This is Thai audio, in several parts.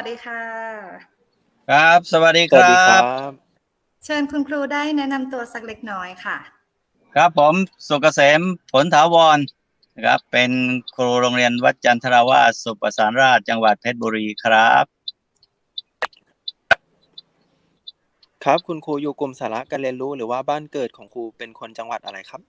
วัสดีค่ะ ครับ สวัสดีสควัสรัดีครับบเชิญคุณครูได้แนะนำตัวสักเล็กน้อยค่ะ ครับผมสุกเกษมผลถาวรนะครับ เป็นครูโรงเรียนวัดจันทราวาสสุประสานราชจังหวัดเพชรบุรีครับ ครับคุณครูอยู่กลุ่มสาระการเรียนรู้หรือว่าบ้านเกิดของครูเป็นคนจังหวัดอะไรครับ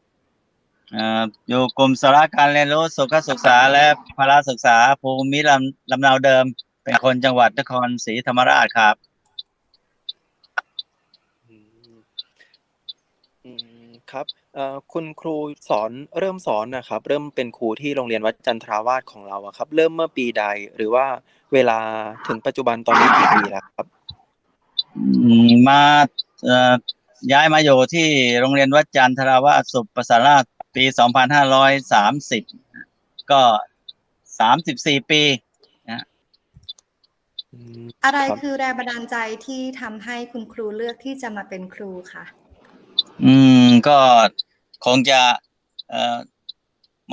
เอ่ออยู่กลุ่มสาระการเรียนรู้สุขศึกษาและพละศึกษาภูมิลำลำเนาเดิม เป็นคนจังหวัดนครศรีธรรมราชครับอืมอืมครับเอ่อคุณครูสอนเริ่มสอนนะครับ เริ่มเป็นครูที่โรงเรียนวัดจันทราวาสของเราอะครับ เริ่มเมื่อปีใดหรือว่าเวลาถึงปัจจุบันตอนนี้กี่ปีแล้วครับ อืมมาเอ่อย้ายมาอยู่ที่โรงเรียนวัดจันทราวาสสุประสานราชปี 2530 ก็ 34 ปี อืมอะไรครับ คือแรงบันดาลใจที่ทำให้คุณครูเลือกที่จะมาเป็นครูค่ะอืมก็คงจะเอ่อ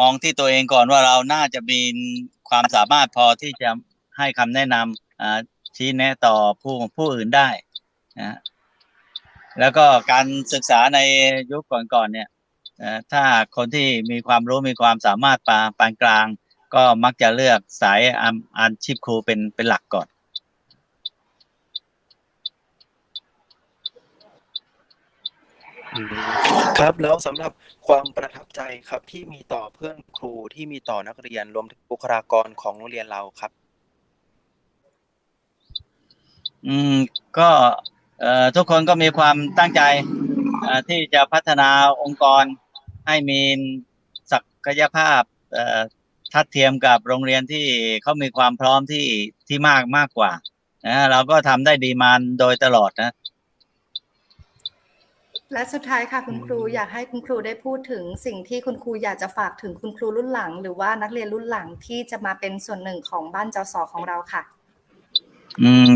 มองที่ตัวเองก่อนว่าเราน่าจะมีความสามารถพอที่จะให้คำแนะนำอ่าชี้แนะต่อผู้ผู้อื่นได้นะแล้วก็การศึกษาในยุคก่อนๆเนี่ยเอ่อถ้าคนที่มีความรู้มีความสามารถปานปานกลาง ก็มักจะเลือกสายอาอาชีพครูเป็นเป็นหลักก่อน อืม ครับแล้วสำหรับความประทับใจครับที่มีต่อเพื่อนครูที่มีต่อนักเรียนรวมถึงบุคลากรของโรงเรียนเราครับ อืมก็เอ่อทุกคนก็มีความตั้งใจอ่ที่จะพัฒนาองค์กรให้มีศักยภาพเอ่อทัดเทียมกับโรงเรียนที่เขามีความพร้อมที่ที่มากมากกว่านะเราก็ทำได้ดีมาโดยตลอดนะ และสุดท้ายค่ะคุณอืมครูอยากให้คุณครูได้พูดถึงสิ่งที่คุณครูอยากจะฝากถึงคุณครูรุ่นหลัง หรือว่านักเรียนรุ่นหลังที่จะมาเป็นส่วนหนึ่งของบ้านจสของเราค่ะ อืม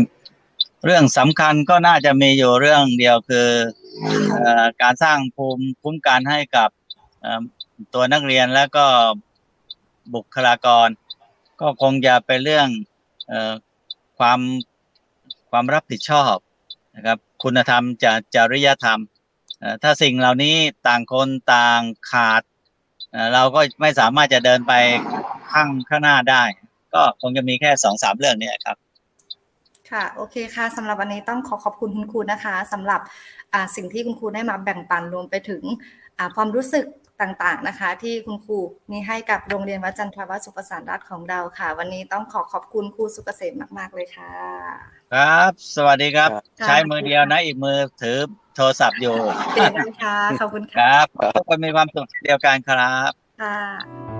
เรื่องสำคัญก็น่าจะมีอยู่เรื่องเดียวคือเอ่อการสร้างภูมิคุ้มกันให้กับเอ่อตัวนักเรียนแล้วก็บุคลากร ก็คงจะเป็นเรื่องเอ่อความความรับผิดชอบนะครับ คุณธรรมจะจริยธรรมเอ่อ ถ้าสิ่งเหล่านี้ต่างคนต่างขาด เราก็ไม่สามารถจะเดินไปข้างข้างหน้าได้ ก็คงจะมีแค่สองสามเรื่องนี้ครับ ค่ะโอเคค่ะสำหรับวันนี้ต้องขอขอบคุณคุณครูนะคะสำหรับอ่าสิ่งที่คุณครูได้มาแบ่งปันรวมไปถึงอ่าความรู้สึกต่างๆนะคะ ที่คุณครูมีให้กับโรงเรียนวัดจันทราวาสสุประสานรัฐของเราค่ะ วันนี้ต้องขอขอบคุณครูสุกเกษมมาก ๆเลยค่ะ ครับ สวัสดีครับครับค่ะใช้มือเดียวนะอีกมือถือโทรศัพท์อยู่เป็นยังไงคะขอบคุณคค่ะรับทุกคนมีความสุขเดียวกันครับค่ะ